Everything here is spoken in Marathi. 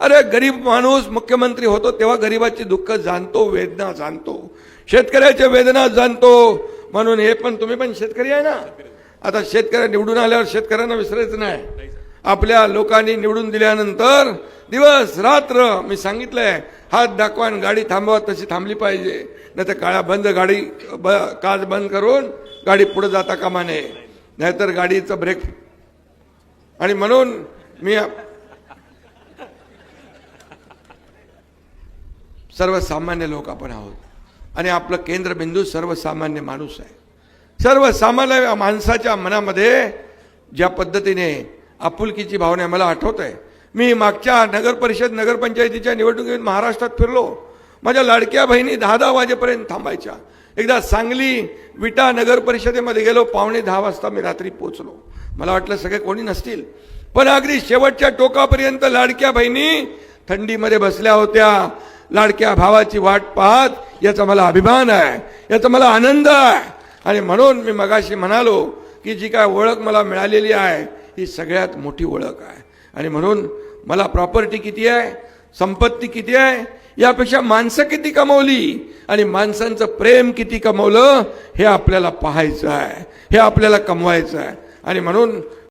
अरे गरीब माणूस मुख्यमंत्री होतो तेव्हा गरीबाची दुःख जाणतो वेदना जाणतो. शेतकऱ्याच्या वेदना जाणतो. म्हणून हे पण तुम्ही पण शेतकरी आहे ना? आता शेतकऱ्या निवडून आल्यावर शेतकऱ्यांना विसरायचं नाही. आपल्या लोकांनी निवडून दिल्यानंतर दिवस रात्र मी सांगितलंय हात दाखवा आणि गाडी थांबवा तशी थांबली पाहिजे. नाही तर काळ्या बंद गाडी ब काच बंद करून गाडी पुढे जाता कामा नये. नाहीतर गाडीचं ब्रेक. आणि म्हणून मी सर्वसामान्य लोक आपण आहोत. आणि आपलं केंद्रबिंदू सर्वसामान्य माणूस आहे. सर्वसामान्य माणसाच्या मनामध्ये ज्या पद्धतीने आपुलकीची भावना आहे, मला आठवत आहे मी मागच्या नगर परिषद नगरपंचायतीच्या निवडणुकीत महाराष्ट्रात फिरलो. माझ्या लाडक्या बहिणी दहा दहा वाजेपर्यंत थांबायच्या. एकदा सांगली विटा नगर परिषदेमध्ये गेलो पावणे दहा वाजता मी रात्री पोचलो मला वाटलं सगळे कोणी नसतील. पण अगदी शेवटच्या टोकापर्यंत लाडक्या बहिणी थंडीमध्ये बसल्या होत्या. लाडक्या भावाची वाट पाहत याचा मला अभिमान आहे याचा मला आनंद आहे. आणि म्हणून मी मगाशी म्हणालो की जी काय ओळख मला मिळालेली आहे ही सगळ्यात मोठी ओळख आहे. आणि म्हणून मला प्रॉपर्टी किती आहे संपत्ती किती आहे यापेक्षा माणसं किती कमवली आणि माणसांचं प्रेम किती कमवलं हे आपल्याला पाहायचं आहे हे आपल्याला कमवायचं आहे. आणि म्हणून